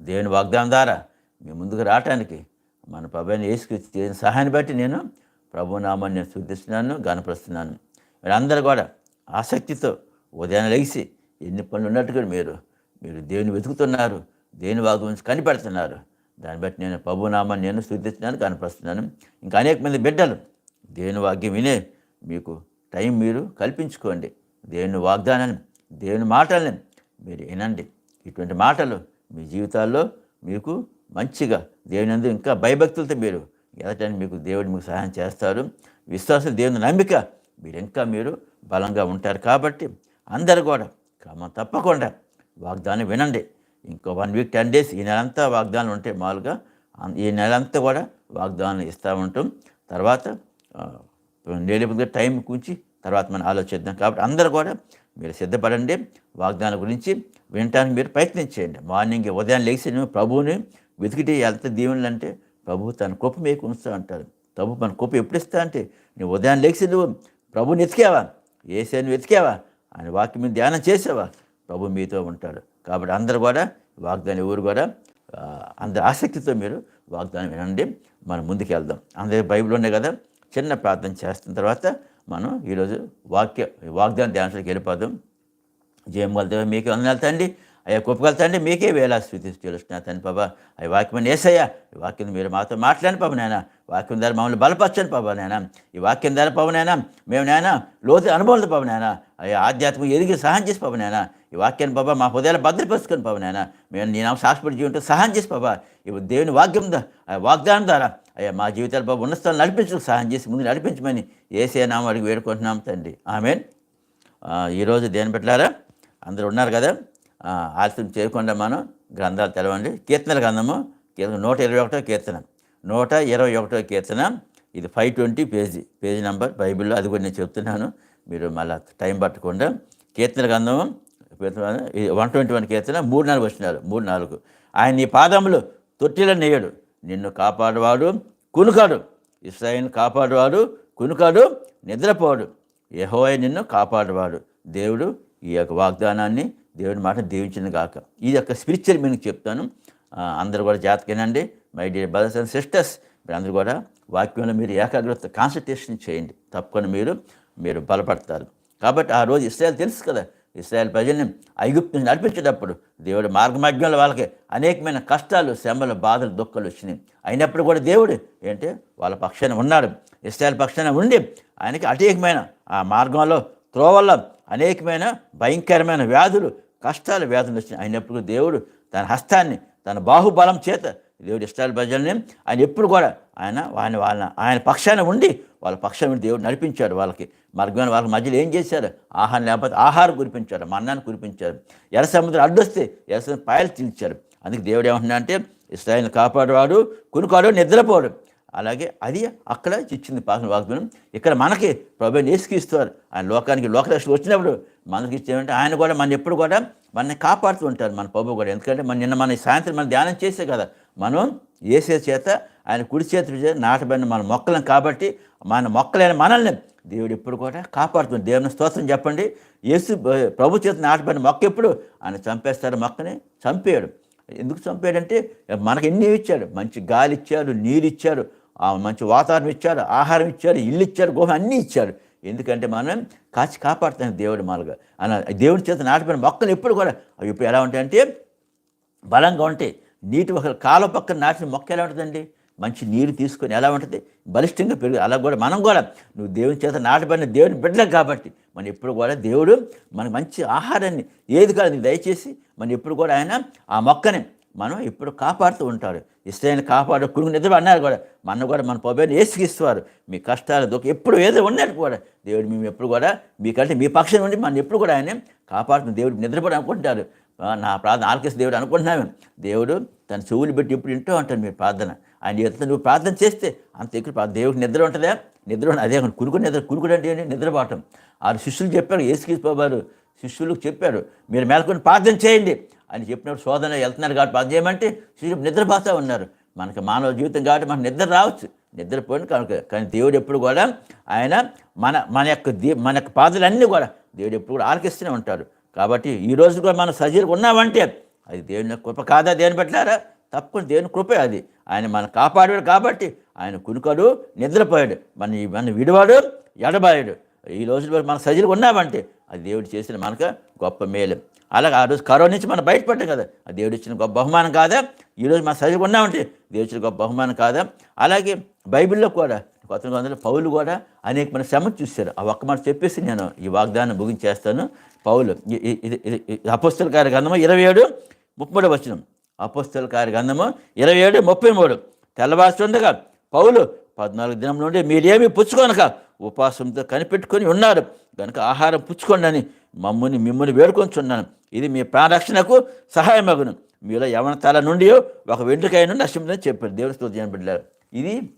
దేవుని వాగ్దానం ద్వారా మీ ముందుకు రావటానికి మన ప్రభుని వేసుకొచ్చి చేసిన సహాయాన్ని బట్టి నేను ప్రభునామాన్ని నేను శుద్ధిస్తున్నాను గనపరుస్తున్నాను మీరు అందరూ కూడా ఆసక్తితో ఉదయం లేచి ఎన్ని పనులు ఉన్నట్టుగా మీరు మీరు దేవుని వెతుకుతున్నారు దేవుని వాగ్దానం కనిపెడుతున్నారు. దాన్ని బట్టి నేను ప్రభునామాన్ని నేను శుద్ధిస్తున్నాను కనపరుస్తున్నాను ఇంకా అనేక మంది బిడ్డలు దేవుని వాక్యం వినే మీకు టైం మీరు కల్పించుకోండి. దేవుని వాగ్దానాన్ని దేవుని మాటల్ని మీరు వినండి. ఇటువంటి మాటలు మీ జీవితాల్లో మీకు మంచిగా దేవుని ఇంకా భయభక్తులతో మీరు ఎదటానికి మీకు దేవుడు మీకు సహాయం చేస్తారు. విశ్వాసం దేవుని నమ్మిక మీరు ఇంకా మీరు బలంగా ఉంటారు కాబట్టి అందరు కూడా క్రమం తప్పకుండా వాగ్దానం వినండి. ఇంకో వన్ వీక్ టెన్ డేస్ ఈ నెలంతా వాగ్దానం ఉంటాయి మామూలుగా ఈ నెలంతా కూడా వాగ్దానం ఇస్తూ ఉంటాం. తర్వాత ఆ, టైం కూర్చి తర్వాత మనం ఆలోచిద్దాం. కాబట్టి అందరూ కూడా మీరు సిద్ధపడండి. వాగ్దానం గురించి వినటానికి మీరు ప్రయత్నించేయండి మార్నింగ్ ఉదయం లేచి ప్రభువుని వెతికితే ఎంత దీవెనలు అంటే ప్రభు తన కోపం మీకు ఉంచుతా అంటారు. ప్రభు మన కుప్ప ఎప్పుడు ఇస్తా అంటే నువ్వు ఉదయం లేచి నువ్వు ప్రభుని వెతికావా? ఏసాన్ని వెతికావా? ఆయన వాక్యం మీద ధ్యానం చేసావా? ప్రభు మీతో ఉంటాడు. కాబట్టి అందరూ కూడా వాగ్దానం ఎవరు కూడా అందరి ఆసక్తితో మీరు వాగ్దానం వినండి. మనం ముందుకు వెళ్దాం అందరి బైబిల్ ఉన్నాయి కదా. చిన్న ప్రార్థన చేస్తున్న తర్వాత మనం ఈరోజు వాక్య వాగ్దాన ధ్యానంలోకి వెళ్ళిపోదాం. జయం వెళ్తే మీకే వందనాలు తండ్రి. అయ్యా కుప్పగలుగుతండి మీకే వేలా స్థుతి తెలుస్తున్నా తండ్రి బాబా అవి వాక్యం వేసయ్యా ఈ వాక్యం మీరు మాతో మాట్లాడిన పాప నాయన. వాక్యం ద్వారా మమ్మల్ని బలపరచండి పాప నాయన. ఈ వాక్యం ద్వారా పాప నాయన మేము నాయన లోతు అనుభవం పాప నాయన అయ్యా ఆధ్యాత్మిక ఎదిగి సహాయం చేసి పాప నాయన. ఈ వాక్యాన్ని బాబా మా హృదయాలు భద్రపరుచుకొని పాప నాయన. మేము నేను నామ సాక్షపడి జీవితం సహాయం చేసి బాబా దేవుని వాక్యం ఆ వాగ్దానం ద్వారా అయ్యా మా జీవితాలు బాబు ఉన్న స్థలం నడిపించడానికి సహాయం చేసి ముందు నడిపించమని ఏసే నామాడికి అడిగి వేడుకుంటున్నాం తండ్రి. ఆమెన్. ఈరోజు దేని పెట్టారా అందరు ఉన్నారు కదా? ఆలస్యం చేయకుండా మనం గ్రంథాలు తెలవండి. కీర్తనల గ్రంథము కీర్తన నూట ఇరవై ఒకటో కీర్తన నూట ఇరవై ఒకటో కీర్తన. ఇది five twenty page page number బైబిల్లో అది కూడా నేను చెప్తున్నాను. మీరు మళ్ళీ టైం పట్టకుండా కీర్తన గ్రంథము వన్ ట్వంటీ వన్ కీర్తన మూడు నాలుగు వచ్చినారు మూడు నాలుగు. ఆయన నీ పాదములు తొట్టిల నేయడు. నిన్ను కాపాడేవాడు కునుకాడు. ఇస్రాయిల్ని కాపాడువాడు కునుకాడు నిద్రపోడు. యహోయ నిన్ను కాపాడువాడు. దేవుడు ఈ యొక్క వాగ్దానాన్ని దేవుడి మాట దీవించింది గాక. ఈ యొక్క స్పిరిచువల్ మీనింగ్ చెప్తాను. అందరూ కూడా జాతకేనండి. My dear brothers and sisters మీరు అందరూ కూడా వాక్యంలో మీరు ఏకాగ్రత కాన్సన్ట్రేషన్ చేయండి. తప్పకుండా మీరు మీరు బలపడతారు. కాబట్టి ఆ రోజు ఇస్రాయల్ తెలుసు కదా ఇస్రాయల్ ప్రజల్ని ఐగుప్తు నుంచి నడిపించేటప్పుడు దేవుడు మార్గమార్గంలో వాళ్ళకి అనేకమైన కష్టాలు శ్రమలు బాధలు దుఃఖాలు వచ్చినాయి. అయినప్పుడు కూడా దేవుడు ఏంటి? వాళ్ళ పక్షాన ఉన్నాడు. ఇస్రాయల్ పక్షాన ఉండి ఆయనకి అనేకమైన ఆ మార్గంలో త్రోవల్ల అనేకమైన భయంకరమైన వ్యాధులు కష్టాలు వ్యాధులు వచ్చినాయి. అయినప్పుడు దేవుడు తన హస్తాన్ని తన బాహుబలం చేత దేవుడు ఇష్టాల ప్రజల్ని ఆయన ఎప్పుడు కూడా ఆయన ఆయన వాళ్ళ ఆయన పక్షాన ఉండి వాళ్ళ పక్షాన ఉండి దేవుడు నడిపించాడు వాళ్ళకి. మార్గమైన వాళ్ళ మధ్యలో ఏం చేశారు? ఆహారం లేకపోతే ఆహారం కురిపించారు మన్నాన్ని కురిపించారు. ఎర్ర సముద్రం అడ్డొస్తే ఎర్ర సముద్రం పాయలు తీల్చారు అందుకే దేవుడు ఏమంటున్నా అంటే ఇస్రాయల్ని కాపాడువాడు కొనుక్కోడు నిద్రపోడు. అలాగే అది అక్కడ ఇచ్చింది పాసన వాగ్దానం. ఇక్కడ మనకి ప్రభు నేసుకిస్తారు ఆయన లోకానికి లోకరక్షలు వచ్చినప్పుడు మనకి ఇచ్చేమంటే ఆయన కూడా మన ఎప్పుడు కూడా మనని కాపాడుతూ ఉంటారు మన ప్రభు కూడా. ఎందుకంటే మన నిన్న మన సాయంత్రం మనం ధ్యానం చేసే కదా మనం ఏసే చేత ఆయన కుడి చేతి చేత నాటబడిన మన మొక్కలను కాబట్టి మన మొక్కలైన మనల్ని దేవుడు ఎప్పుడు కూడా కాపాడుతుంది. దేవుని స్తోత్రం చెప్పండి. యేసు ప్రభు చేత నాటబడిన మొక్క ఎప్పుడు? ఆయన చంపేస్తారు మొక్కని చంపేయడు. ఎందుకు చంపాడంటే మనకి ఎన్ని ఇచ్చాడు? మంచి గాలి ఇచ్చాడు నీరు ఇచ్చాడు మంచి వాతావరణం ఇచ్చాడు ఆహారం ఇచ్చాడు ఇల్లు ఇచ్చాడు గోహం అన్నీ ఇచ్చాడు. ఎందుకంటే మనం కాచి కాపాడుతాం దేవుడు మాలుగా అన్న దేవుడి చేత నాటిపోయిన మొక్కలు ఎప్పుడు కూడా అవి ఇప్పుడు ఎలా ఉంటాయంటే బలంగా ఉంటాయి. నీటి ఒక కాల పక్కన నాటిన మొక్క ఎలా ఉంటుందండి? మంచి నీరు తీసుకొని ఎలా ఉంటుంది? బలిష్టంగా పెరుగు అలా కూడా మనం కూడా నువ్వు దేవుని చేత నాటబడిన దేవుని బిడ్డలకు కాబట్టి మనం ఎప్పుడు కూడా దేవుడు మనకు మంచి ఆహారాన్ని ఏది కాదు నీకు దయచేసి మనం ఎప్పుడు కూడా ఆయన ఆ మొక్కని మనం ఎప్పుడు కాపాడుతూ ఉంటారు. ఇష్టమైన కాపాడు కురుగు నిద్ర అన్నారు కూడా. మన కూడా మన పొబేని ఏసుకిస్తారు మీ కష్టాలు దుఃఖ ఎప్పుడు ఏదో ఉన్నట్టు కూడా. దేవుడు మేము ఎప్పుడు కూడా మీకంటే మీ పక్షం ఉండి మనం ఎప్పుడు కూడా ఆయన కాపాడుతున్న దేవుడు నిద్రపడి అనుకుంటారు నా ప్రార్థన ఆలకిస్తే దేవుడు అనుకుంటున్నాము దేవుడు తన చెవులు పెట్టి ఇప్పుడు వింటూ ఉంటాడు మీ ప్రార్థన. ఆయన ఎత్తున నువ్వు ప్రార్థన చేస్తే అంత ఎక్కువ ప్రార్థన దేవుడికి నిద్ర ఉంటుందా? నిద్ర ఉండదు అదే కురుకు నిద్ర కురుకుడు అంటే ఏంటి? నిద్రపోవటం. ఆ శిష్యులు చెప్పారు ఏసుకీసిపోబారు శిష్యులకు చెప్పారు మీరు మేల్కొని ప్రార్థన చేయండి. అని చెప్పినప్పుడు శోధన వెళ్తున్నారు కాబట్టి ప్రార్థన చేయమంటే శిష్యులు నిద్రపోతూ ఉన్నారు. మనకు మానవ జీవితం కాబట్టి మనకు నిద్ర రావచ్చు. నిద్రపోయిన కనుక కానీ దేవుడు ఎప్పుడు కూడా ఆయన మన మన యొక్క దే మన యొక్క పాదలన్నీ కూడా దేవుడు ఎప్పుడు కూడా ఆలకిస్తూనే ఉంటారు కాబట్టి ఈ రోజు కూడా మనం సజీవులు ఉన్నామంటే అది దేవుని కృప కాదా దేని పెట్టారా తప్పకుండా దేవుని కృపే అది. ఆయన మన కాపాడాడు కాబట్టి ఆయన కునుకడు నిద్రపోయాడు. మన మన విడివాడు ఎడబాయాడు. ఈ రోజు మన సజీలు ఉన్నామంటే అది దేవుడు చేసిన మనకు గొప్ప మేలు. అలాగే ఆ రోజు కరోనా నుంచి మనం బయటపడ్డాం కదా. ఆ దేవుడు ఇచ్చిన గొప్ప బహుమానం కాదా? ఈరోజు మన సజీలు ఉన్నామంటే దేవుడు ఇచ్చిన గొప్ప బహుమానం కాదా? అలాగే బైబిల్లో కూడా కొత్త వందల పౌలు కూడా అనేక మన శ్రమ చూశారు. ఆ ఒక్క మాట చెప్పేసి నేను ఈ వాగ్దానం ముగించేస్తాను. పౌలు ఇది అపోస్తల కార్య గ్రంథము ఇరవై ఏడు ముప్పై వచనం. అపోస్తల కార్య గ్రంథము ఇరవై ఏడు ముప్పై మూడు. తెల్లవారుతుండగా పౌలు పద్నాలుగు దినం నుండి మీరేమీ పుచ్చుకొనక ఉపాసంతో కనిపెట్టుకొని ఉన్నారు. కనుక ఆహారం పుచ్చుకోండి అని మమ్మల్ని మిమ్మల్ని వేడుకొంచున్నాను. ఇది మీ ప్రాణరక్షణకు సహాయమగును. మీలో యవన తల నుండి ఒక వెంట్రుకైనా నష్టం చెప్పారు. దేవుని స్తోత్రం బిడ్డారు ఇది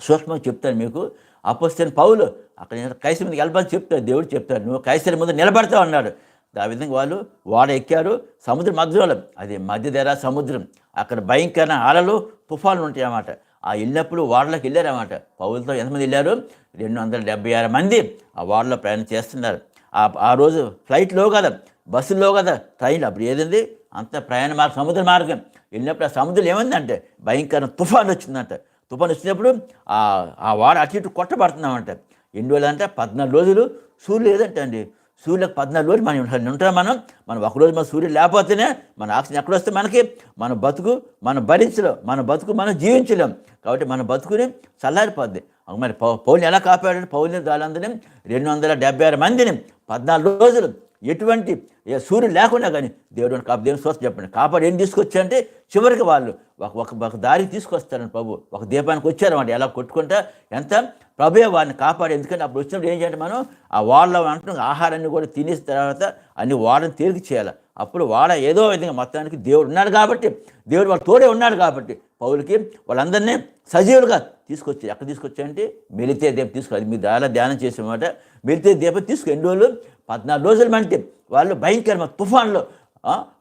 సూక్ష్మంగా చెప్తాను మీకు. అపోస్తైన పౌలు అక్కడ నేను కైసరి మీద వెళ్ళమని చెప్తాడు. దేవుడు చెప్తాడు. నువ్వు కైసరి ముందు నిలబడతావు అన్నాడు. ఆ విధంగా వాళ్ళు వాడ ఎక్కారు. సముద్రం మధ్యలో అది మధ్యధర సముద్రం. అక్కడ భయంకరమైన అలలు తుఫాన్లు ఉంటాయి అన్నమాట. ఆ వెళ్ళినప్పుడు వాడలోకి వెళ్ళారన్నమాట. పౌలతో ఎంతమంది వెళ్ళారు? రెండు వందల డెబ్బై ఆరు మంది ఆ వాడలో ప్రయాణం చేస్తున్నారు. ఆ ఆ రోజు ఫ్లైట్లో కదా బస్సులో కదా ట్రైన్లో. అప్పుడు ఏదండి అంత ప్రయాణ మార్గం సముద్ర మార్గం. వెళ్ళినప్పుడు ఆ సముద్రం ఏమైందంటే భయంకర తుఫాన్ వచ్చిందంట. తుఫాన్ వచ్చినప్పుడు ఆ ఆ వాడ అటు ఇటు కొట్టబడుతున్నామంట ఎన్ని రోజులు అంటే పద్నాలుగు రోజులు సూర్యుడు లేదంట అండి. సూర్యులకు పద్నాలుగు రోజులు మనం ఉంటాం ఉంటాం మనం. మనం ఒక రోజు మన సూర్యుడు లేకపోతేనే మన ఆక్సిజన్ ఎక్కడ వస్తే మనకి? మన బతుకు మనం భరించలేం. మన బతుకు మనం జీవించలేం. కాబట్టి మన బతుకుని చల్లారిపోద్ది. మరి పౌ పౌలు ఎలా కాపాడాడు పౌలు వాళ్ళందరినీ రెండు వందల డెబ్బై ఆరు మందిని పద్నాలుగు రోజులు ఎటువంటి సూర్యుడు లేకుండా కానీ దేవుడు కాపు దేవుని స్వస్థ చెప్పండి. కాపాడు ఏం తీసుకొచ్చారంటే చివరికి వాళ్ళు ఒక ఒక ఒక దారికి తీసుకొస్తారని ప్రభు. ఒక దీపానికి వచ్చారన్నమాట. ఎలా కొట్టుకుంటా ఎంత? ప్రభే వారిని కాపాడు. ఎందుకంటే అప్పుడు వచ్చినప్పుడు ఏం చేయాలి మనం? ఆ వాళ్ళ అంటున్నాం ఆహారాన్ని కూడా తినేసిన తర్వాత అన్ని వాళ్ళని తేలిక చేయాలి. అప్పుడు వాడ ఏదో విధంగా మొత్తానికి దేవుడు ఉన్నాడు కాబట్టి దేవుడు వాళ్ళ తోడే ఉన్నాడు కాబట్టి పౌలకి వాళ్ళందరినీ సజీవులుగా తీసుకొచ్చి ఎక్కడ తీసుకొచ్చాయంటే మెలితే దీపం తీసుకు అది మీరు ధ్యానం చేసేమాట మెలితే దీపం తీసుకు ఎన్ని రోజులు? పద్నాలుగు రోజులు మంటే వాళ్ళు భయంకరమైన తుఫాన్లో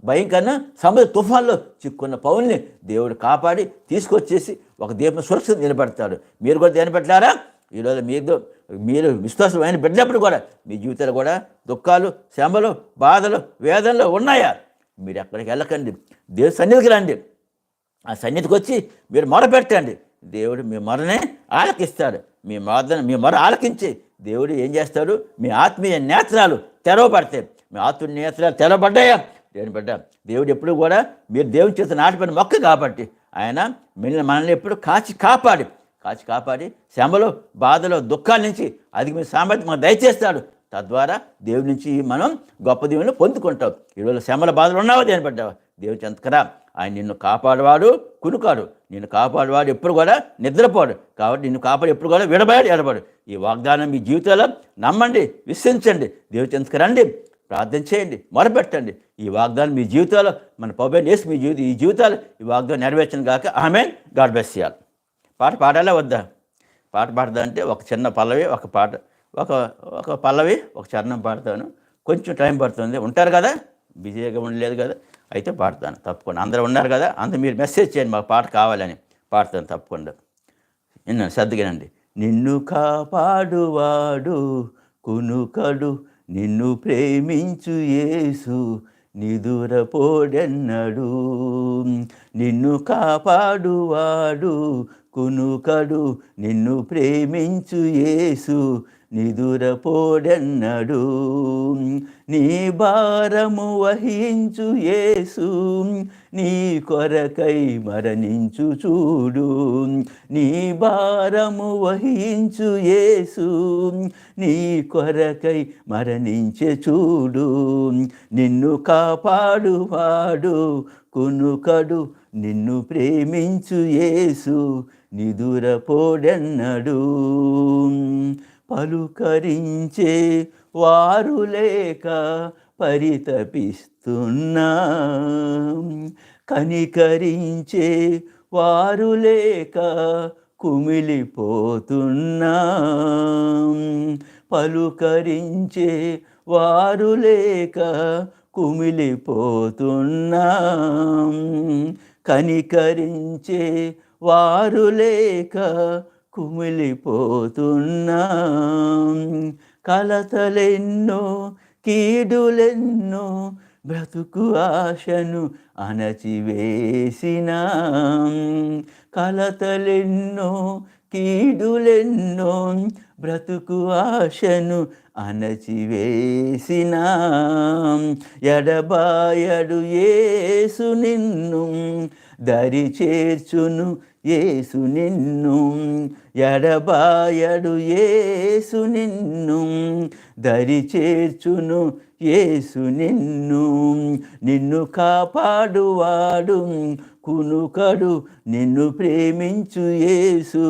భయంకరమైన సముద్ర తుఫాన్లో చిక్కున్న పౌల్ని దేవుడు కాపాడి తీసుకొచ్చేసి ఒక దీపం సురక్షిత నిలబెడతాడు. మీరు కూడా నిలబెట్టారా ఈరోజు మీరు మీరు విశ్వాసమైన పెట్టినప్పుడు కూడా మీ జీవితాలు కూడా దుఃఖాలు శ్రమలు బాధలు వేదనలు ఉన్నాయా? మీరు ఎక్కడికి వెళ్ళకండి. దేవుడి సన్నిధికి రండి. ఆ సన్నిధికి వచ్చి మీరు మొర పెట్టండి. దేవుడు మీ మొరనే ఆలకిస్తాడు. మీ మొర మీ మొర ఆలకించి దేవుడు ఏం చేస్తాడు? మీ ఆత్మీయ నేత్రాలు తెరవబడతాయి. మీ ఆత్మీయ నేత్రాలు తెరవబడ్డాయా? దేవుని బిడ్డ దేవుడు ఎప్పుడు కూడా మీరు దేవుని చేత నాటిపోయిన మొక్క కాబట్టి ఆయన మిమ్మల్ని మనల్ని ఎప్పుడు కాచి కాపాడి. కాచి కాపాడి శ్రమలో బాధలో దుఃఖాల నుంచి అది మీ సామర్థ్యం మనం దయచేస్తాడు. తద్వారా దేవుడి నుంచి మనం గొప్ప దేవుని పొందుకుంటాం. ఈరోజు శ్రమల బాధలు ఉన్నావా? దేని పడ్డావా? దేవుడు చెంతకరా. ఆయన నిన్ను కాపాడవాడు కునుకాడు. నిన్ను కాపాడేవాడు ఎప్పుడు కూడా నిద్రపోడు. కాబట్టి నిన్ను కాపాడు ఎప్పుడు కూడా విడబాడు ఎడబడు ఈ వాగ్దానం మీ జీవితంలో నమ్మండి విశ్వసించండి. దేవుడి చెంతకు రండి. ప్రార్థన చేయండి మొరపెట్టండి. ఈ వాగ్దానం మీ జీవితాలు మన పౌబేన్ వేసి మీ జీవితం ఈ జీవితాలు ఈ వాగ్దానం నెరవేర్చను కాక ఆమె గాడ్ బెస్ చేయాలి పాట పాడాలా వద్దా? పాట పాడదా అంటే ఒక చిన్న పల్లవి ఒక పాట ఒక ఒక పల్లవి ఒక చరణం పాడతాను. కొంచెం టైం పడుతుంది. ఉంటారు కదా? బిజీగా ఉండలేదు కదా? అయితే పాడతాను. తప్పకుండా. అందరూ ఉన్నారు కదా? అందరు మీరు మెసేజ్ చేయండి. మాకు పాట కావాలని పాడతాను తప్పకుండా. విన్నాను సర్దిగానండి నిన్ను కాపాడువాడు కునుకడు నిన్ను ప్రేమించు యేసు. నిదురపోడెన్నడు నిన్ను కాపాడువాడు కునుకడు నిన్ను ప్రేమించు యేసు. నిదురపోడెన్నడు. నీ భారము వహించు యేసు నీ కొరకై మరణించు చూడు. నీ భారము వహించు యేసు నీ కొరకై మరణించే చూడు. నిన్ను కాపాడువాడు కునుకడు నిన్ను ప్రేమించు యేసు నిదురపోడెన్నడు. పలుకరించే వారు లేక పరితపిస్తున్నా కనికరించే వారు లేక కుమిలిపోతున్నా పలుకరించే వారు లేక కుమిలిపోతున్నా కనికరించే వారు లేక కుమిలిపోతున్నా. కలతలెన్నో కీడులెన్నో బ్రతుకు ఆశను అణచివేసిన. కలతలెన్నో కీడులెన్నో బ్రతుకు ఆశను అణచివేసిన. ఎడబాయడు ఏసు నిన్ను దరి చేర్చును యేసు నిన్ను ఎడబాయడు యేసు నిన్ను దరి చేర్చును యేసు నిన్ను నిన్ను కాపాడువాడు కునుకడు నిన్ను ప్రేమించు యేసు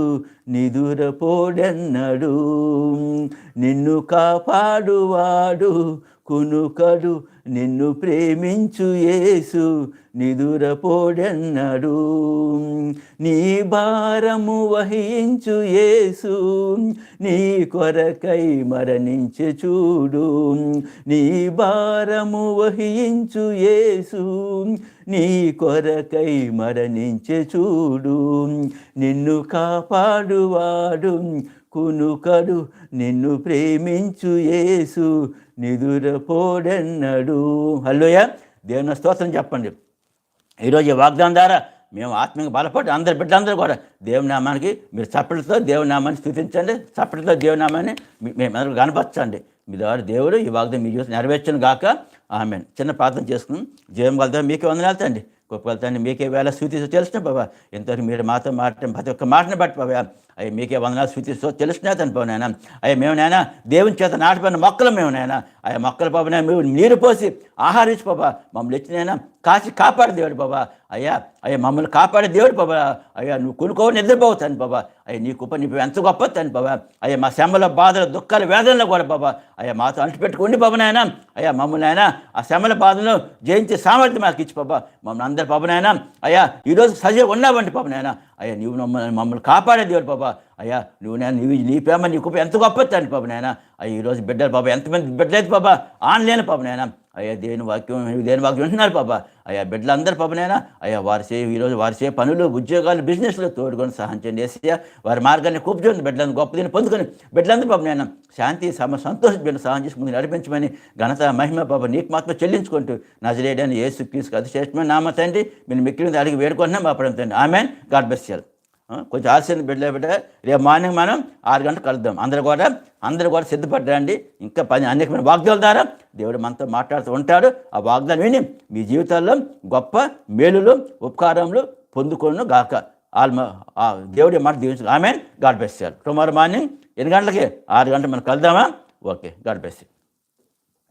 నిదురపోడన్నడు నిన్ను కాపాడువాడు కునుకడు నిన్ను ప్రేమించు యేసు నిదురపోడన్నడు. నీ భారము వహించు యేసు నీ కొరకై మరణించే చూడు. నీ భారము వహించు యేసు నీ కొరకై మరణించే చూడు. నిన్ను కాపాడువాడు కునుకడు నిన్ను ప్రేమించు యేసు నిదురపోడెన్నడు. హలోయ దేవుని స్తోత్రం చెప్పండి. ఈరోజు ఈ వాగ్దానం ద్వారా మేము ఆత్మీయంగా బలపడి అందరి బిడ్డలందరూ కూడా దేవునామానికి మీరు చప్పటితో దేవునామాన్ని స్థుతించండి చప్పటితో దేవునామాన్ని మేమందరూ మీ- మేము కనపరచండి. మీ ద్వారా దేవుడు ఈ వాగ్దానం మీ చూసి నెరవేర్చను గాక. ఆమె చిన్న ప్రార్థన చేసుకుని జీవం కలుద్దాం మీకే వందనాలు వెళ్తాండి గొప్ప తండ్రి మీకే వేళ స్థుతి తెలిసిన బాబా. ఇంతవరకు మీరు మాతో మాట ప్రతి ఒక్క మాటను బట్టి బాబా అయ్యి మీకే వందనాలు స్థుతిస్తూ తెలిసిన తండ్రి నాయన. అయ్యా మేము నాయన దేవుని చేత నాటిపోయిన మొక్కలు మేము నాయన. అయ్యా మొక్కల పాపన మేము నీరు పోసి ఆహారించి బాబా మమ్మల్ని ఇచ్చినైనా కాచి కాపాడు దేవుడు బాబా అయ్యా అయ్యా మమ్మల్ని కాపాడే దేవుడు బాబా అయ్యా నువ్వు కొనుక్కో నిద్రపోతాను బాబా అయ్యా నీ కుప్ప నీ ఎంత గొప్ప తండ్రి బాబా అయ్యా మా శ్రమల బాధలు దుఃఖాలు వేదనలు కూడా బాబా అయ్యా మాతో అంటిపెట్టుకోండి బాబు నాయన. అయ్యా మమ్మల్ని ఆయన ఆ శ్రమల బాధలను జయించే సామర్థ్యం మాకు ఇచ్చి బాబా మమ్మల్ని అందరు బాబు నాయన. అయ్యా ఈరోజు సజీవ ఉన్నావండి బాబు నాయన. అయ్యా నువ్వు మమ్మల్ని మమ్మల్ని కాపాడే దేవుడు బాబా. అయ్యా నువ్వు నేను నీవు నీ ప్రేమ నీ కుప్ప ఎంత గొప్ప తండ్రి బాబు నాయన. అయ్యా ఈరోజు బిడ్డలు బాబా ఎంతమంది బిడ్డలేదు బాబా. ఆన్లైన్ బాబు నాయన. అయ్యా దేని వాక్యం దేని వాక్యం వింటున్నారు పాప. అయ్యా బిడ్డలందరూ పాపనైనా అయ్యా వారి చే ఈరోజు వారి చే పనులు ఉద్యోగాలు బిజినెస్లు తోడుకొని సహాయం చేయండి. వారి మార్గాన్ని కూర్చొని బిడ్డలను గొప్ప దీన్ని పొందుకొని బిడ్డలందరూ పాపనైనా శాంతి సమ సంతోష బిడ్డ సహాయం చేసి ముందు నడిపించమని ఘనత మహిమ పాప నీకు మాత్రం చెల్లించుకుంటూ నజరేడని ఏసు క్రీస్తు అతి శ్రేష్టమైన నామ తండ్రి మీరు మిక్కిలి అడిగి వేడుకుంటున్నాం పాపడం తండ్రి. ఆమె గాడ్ బెస్ కొంచెం ఆలస్యం బిడ్డ బిడ్డ రేపు మార్నింగ్ మనం ఆరు గంటలకు కలుద్దాం. అందరూ కూడా అందరూ కూడా సిద్ధపడ్డండి. ఇంకా పని అనేకమైన వాగ్దాల ద్వారా దేవుడు మనతో మాట్లాడుతూ ఉంటాడు. ఆ వాగ్దానం విని మీ జీవితాల్లో గొప్ప మేలులు ఉపకారములు పొందుకోను గాక. ఆల్మ దేవుడి మాట దీవించు. ఆమె గాడ్ బెస్ట్ టుమారో మార్నింగ్ ఎన్ని గంటలకి? ఆరు గంటలు మనం కలుద్దామా? ఓకే. God best